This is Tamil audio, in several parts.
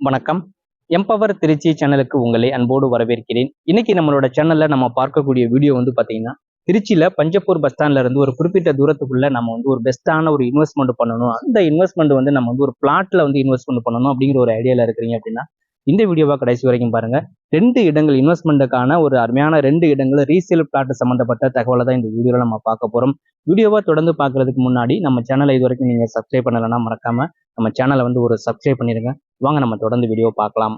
வணக்கம். எம்பவர் திருச்சி சேனலுக்கு உங்களை அன்போடு வரவேற்கிறேன். இன்னைக்கு நம்மளோட சேனல்ல நம்ம பார்க்கக்கூடிய வீடியோ வந்து பாத்தீங்கன்னா திருச்சியில பஞ்சப்பூர் பஸ் ஸ்டாண்ட்ல இருந்து ஒரு குறிப்பிட்ட தூரத்துக்குள்ள நம்ம வந்து ஒரு பெஸ்ட்டான ஒரு இன்வெஸ்ட்மெண்ட் பண்ணணும். அந்த இன்வெஸ்ட்மெண்ட் வந்து நம்ம வந்து ஒரு பிளாட்ல வந்து இன்வெஸ்ட்மெண்ட் பண்ணணும் அப்படிங்கிற ஒரு ஐடியால இருக்கிறீங்க அப்படின்னா இந்த வீடியோவா கடைசி வரைக்கும் பாருங்க. ரெண்டு இடங்கள் இன்வெஸ்ட்மெண்ட்டுக்கான ஒரு அருமையான ரெண்டு இடங்கள் ரீசேல் பிளாட் சம்பந்தப்பட்ட தகவலை தான் இந்த வீடியோவில் நம்ம பார்க்க போறோம். வீடியோவை தொடர்ந்து பார்க்கறதுக்கு முன்னாடி நம்ம சேனலை இது வரைக்கும் நீங்க சப்ஸ்கிரைப் பண்ணலைன்னா மறக்காம நம்ம சேனலை வந்து ஒரு சப்ஸ்கிரைப் பண்ணிடுங்க வாங்க நம்ம தொடர்ந்து வீடியோ பார்க்கலாம்.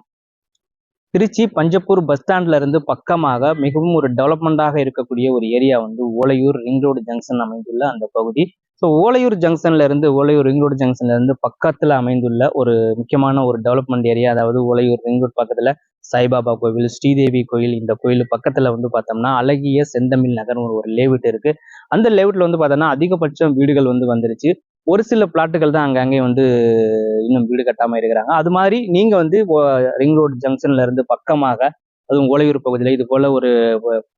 திருச்சி பஞ்சப்பூர் பஸ் ஸ்டாண்ட்ல இருந்து பக்கமாக மிகவும் ஒரு டெவலப்மெண்டாக இருக்கக்கூடிய ஒரு ஏரியா வந்து ஓலையூர் ரிங் ரோடு ஜங்ஷன் அமைந்துள்ள அந்த பகுதி. ஸோ ஓலையூர் ஜங்ஷன்ல இருந்து ஓலையூர் ரிங் ரோடு ஜங்ஷன்ல இருந்து பக்கத்துல அமைந்துள்ள ஒரு முக்கியமான ஒரு டெவலப்மெண்ட் ஏரியா அதாவது ஓலையூர் ரிங் ரோடு பக்கத்துல சாய்பாபா கோவில் ஸ்ரீதேவி கோயில் இந்த கோயில் பக்கத்துல வந்து பார்த்தோம்னா அழகிய செந்தமிழ் நகர் ஒரு லேவுட் இருக்கு. அந்த லேவுட்ல வந்து பார்த்தோம்னா அதிகபட்சம் வீடுகள் வந்து வந்துருச்சு. ஒரு சில பிளாட்டுகள் தான் அங்கங்கே வந்து இன்னும் வீடு கட்டாமல் இருக்கிறாங்க. அது மாதிரி நீங்கள் வந்து ரிங் ரோடு ஜங்ஷன்ல இருந்து பக்கமாக அதுவும் ஓலையூர் பகுதியில் இது போல ஒரு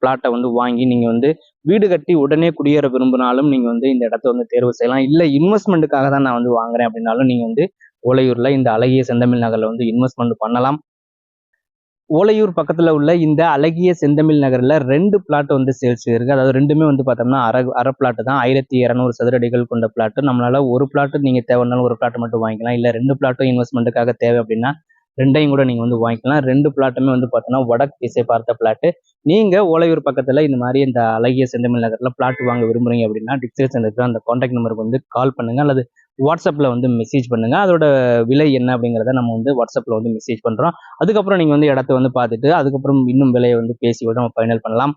பிளாட்டை வந்து வாங்கி நீங்கள் வந்து வீடு கட்டி உடனே குடியேற விரும்பினாலும் நீங்கள் வந்து இந்த இடத்த வந்து தேர்வு செய்யலாம். இல்லை இன்வெஸ்ட்மெண்ட்டுக்காக தான் நான் வந்து வாங்குறேன் அப்படின்னாலும் நீங்கள் வந்து ஓலையூரில் இந்த அழகிய செந்தமிழ் நகரில் வந்து இன்வெஸ்ட்மெண்ட் பண்ணலாம். ஓலையூர் பக்கத்துல உள்ள இந்த அழகிய செந்தமிழ் நகர்ல ரெண்டு பிளாட் வந்து சேல்ஸ் இருக்கு அதாவது ரெண்டுமே வந்து பார்த்தோம்னா அரை அரை பிளாட் தான். ஆயிரத்தி இரநூறு சதுரடிகள் கொண்ட பிளாட் நம்மளால ஒரு பிளாட் நீங்க தேவைன்னாலும் ஒரு பிளாட் மட்டும் வாங்கிக்கலாம். இல்ல ரெண்டு பிளாட்டும் இன்வெஸ்ட்மெண்ட்டுக்காக தேவை அப்படின்னா ரெண்டையும் கூட நீங்க வந்து வாங்கிக்கலாம். ரெண்டு பிளாட்டுமே வந்து பார்த்தோம்னா வடக்கு திசை பார்த்த பிளாட் நீங்க ஓலையூர் பக்கத்துல இந்த மாதிரி இந்த அழகிய செந்தமிழ் நகர்ல பிளாட் வாங்க விரும்புறீங்க அப்படின்னா டிஸ்கிரிப்ஷன் இருக்கிற அந்த கான்டாக்ட் நம்பருக்கு வந்து கால் பண்ணுங்க. அல்லது வாட்ஸ்அப்பில் வந்து மெசேஜ் பண்ணுங்கள் அதோட விலை என்ன அப்படிங்கிறத நம்ம வந்து வாட்ஸ்அப்பில் வந்து மெசேஜ் பண்ணுறோம் அதுக்கப்புறம் நீங்கள் வந்து இடத்த வந்து பார்த்துட்டு அதுக்கப்புறம் இன்னும் விலையை வந்து பேசி விட நம்ம ஃபைனல் பண்ணலாம்.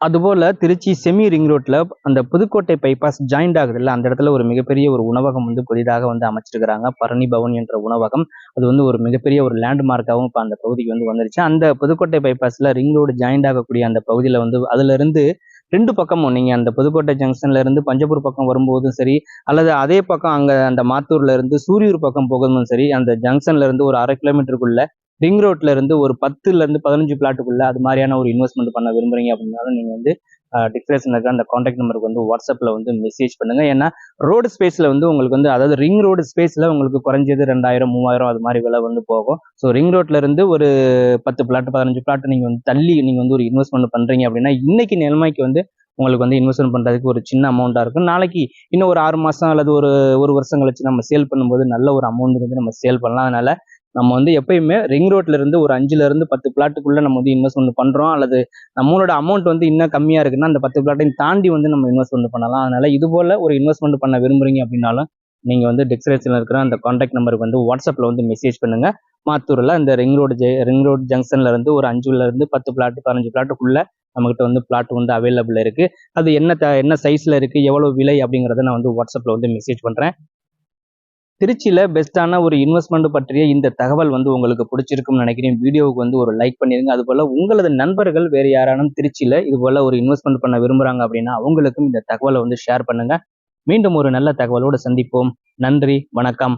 அதுபோல் திருச்சி செமி ரிங் ரோட்டில் அந்த புதுக்கோட்டை பைபாஸ் ஜாயிண்ட் ஆகுதுல்ல அந்த இடத்துல ஒரு மிகப்பெரிய ஒரு உணவகம் வந்து புதிதாக வந்து அமைச்சிருக்கிறாங்க. பரணி பவன் என்ற உணவகம். அது வந்து ஒரு மிகப்பெரிய ஒரு லேண்ட்மார்க்காகவும் இப்போ அந்த பகுதிக்கு வந்து வந்துருச்சு. அந்த புதுக்கோட்டை பைபாஸில் ரிங் ரோடு ஜாயிண்ட் ஆகக்கூடிய அந்த பகுதியில் வந்து அதுலேருந்து ரெண்டு பக்கமும் நீங்கள் அந்த புதுக்கோட்டை ஜங்ஷன்ல இருந்து பஞ்சப்பூர் பக்கம் வரும்போதும் சரி அல்லது அதே பக்கம் அங்கே அந்த மாத்தூர்ல இருந்து சூரியூர் பக்கம் போகும்போதும் சரி அந்த ஜங்ஷன்ல இருந்து ஒரு அரை கிலோமீட்டருக்குள்ள ரிங் ரோட்ல இருந்து ஒரு பத்துல இருந்து பதினஞ்சு பிளாட்டுக்குள்ள அது மாதிரியான ஒரு இன்வெஸ்ட்மெண்ட் பண்ண விரும்புறீங்க அப்படின்னாலும் நீங்க வந்து டிஸ்கிரிப்ஷன்ல இருக்க அந்த காண்டாக்ட் நம்பருக்கு வந்து வாட்ஸ்அப்பில் வந்து மெசேஜ் பண்ணுங்க. ஏன்னா ரோடு ஸ்பேஸில் வந்து உங்களுக்கு வந்து அதாவது ரிங் ரோடு ஸ்பேஸில் உங்களுக்கு குறைஞ்சது ரெண்டாயிரம் மூவாயிரம் அது மாதிரி விலை வந்து போகும். ஸோ ரிங் ரோட்ல இருந்து ஒரு பத்து பிளாட் பதினஞ்சு பிளாட் நீங்கள் வந்து தள்ளி நீங்கள் வந்து ஒரு இன்வெஸ்ட்மெண்ட் பண்ணுறீங்க அப்படின்னா இன்னைக்கு நிலைமைக்கு வந்து உங்களுக்கு வந்து இன்வெஸ்ட்மெண்ட் பண்ணுறதுக்கு ஒரு சின்ன அமௌண்ட்டாக இருக்கும். நாளைக்கு இன்னும் ஒரு ஆறு மாதம் அல்லது ஒரு ஒரு வருஷம் கழிச்சு நம்ம சேல் பண்ணும்போது நல்ல ஒரு அமௌண்ட் வந்து நம்ம சேல் பண்ணலாம். அதனால நம்ம வந்து எப்பயுமே ரிங் ரோட்ல இருந்து ஒரு அஞ்சுல இருந்து பத்து பிளாட்டுக்குள்ள நம்ம வந்து இன்வெஸ்ட்மெண்ட் பண்றோம். அல்லது நம்மளோட அமௌண்ட் வந்து இன்னும் கம்மியா இருக்குன்னா அந்த பத்து பிளாட்டையும் தாண்டி வந்து நம்ம இன்வெஸ்ட்மெண்ட் பண்ணலாம். அதனால இது போல ஒரு இன்வெஸ்ட்மெண்ட் பண்ண விரும்புறீங்க அப்படின்னாலும் நீங்க வந்து டிஸ்கிரிப்ஷன்ல இருக்கிற அந்த காண்டாக்ட் நம்பருக்கு வந்து வாட்ஸ்அப்ல வந்து மெசேஜ் பண்ணுங்க. மாத்தூர்ல இந்த ரிங் ரோடு ரிங் ரோடு ஜங்ஷன்ல இருந்து ஒரு அஞ்சுல இருந்து பத்து பிளாட் பதினஞ்சு பிளாட்டுக்குள்ள நம்மகிட்ட வந்து பிளாட் வந்து அவைலபிள் இருக்கு. அது என்ன த என்ன சைஸ்ல இருக்கு எவ்வளவு விலை அப்படிங்கறத நான் வந்து வாட்ஸ்அப்ல வந்து மெசேஜ் பண்றேன். திருச்சியில் பெஸ்ட்டான ஒரு இன்வெஸ்ட்மெண்ட் பற்றிய இந்த தகவல் வந்து உங்களுக்கு பிடிச்சிருக்கும்னு நினைக்கிறேன். வீடியோவுக்கு வந்து ஒரு லைக் பண்ணிடுங்க அதுபோல் உங்களது நண்பர்கள் வேறு யாரானும் திருச்சியில் இது போல் ஒரு இன்வெஸ்ட்மெண்ட் பண்ண விரும்புறாங்க அப்படின்னா அவங்களுக்கும் இந்த தகவலை வந்து ஷேர் பண்ணுங்கள் மீண்டும் ஒரு நல்ல தகவலோடு சந்திப்போம். நன்றி வணக்கம்.